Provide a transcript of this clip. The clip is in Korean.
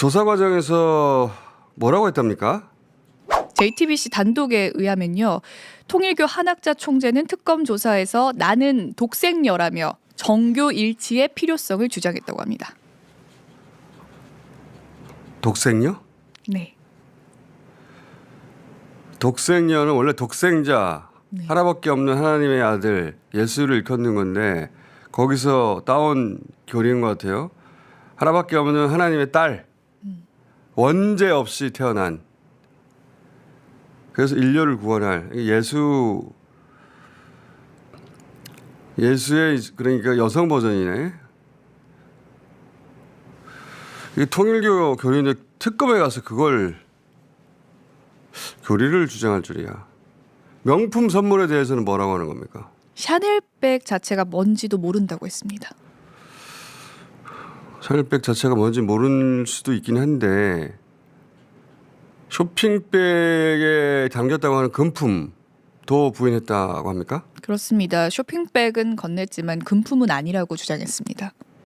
조사 과정에서 뭐라고 했답니까? JTBC 단독에 의하면요. 통일교 한학자 총재는 특검 조사에서 나는 독생녀라며 정교 일치의 필요성을 주장했다고 합니다. 독생녀? 네. 독생녀는 원래 독생자 네. 하나밖에 없는 하나님의 아들 예수를 일컫는 건데 거기서 따온 교리인 것 같아요. 하나밖에 없는 하나님의 딸 원죄 없이 태어난 그래서 인류를 구원할 예수 예수의 그러니까 여성 버전이네. 이 통일교 교리인데 특검에 가서 그걸 교리를 주장할 줄이야. 명품 선물에 대해서는 뭐라고 하는 겁니까? 샤넬백 자체가 뭔지도 모른다고 했습니다. 샤넬백 자체가 뭔지 모를 수도 있긴 한데 쇼핑백에 담겼다고 하는 금품도 부인했다고 합니까? 그렇습니다. 쇼핑백은 건넸지만 금품은 아니라고 주장했습니다.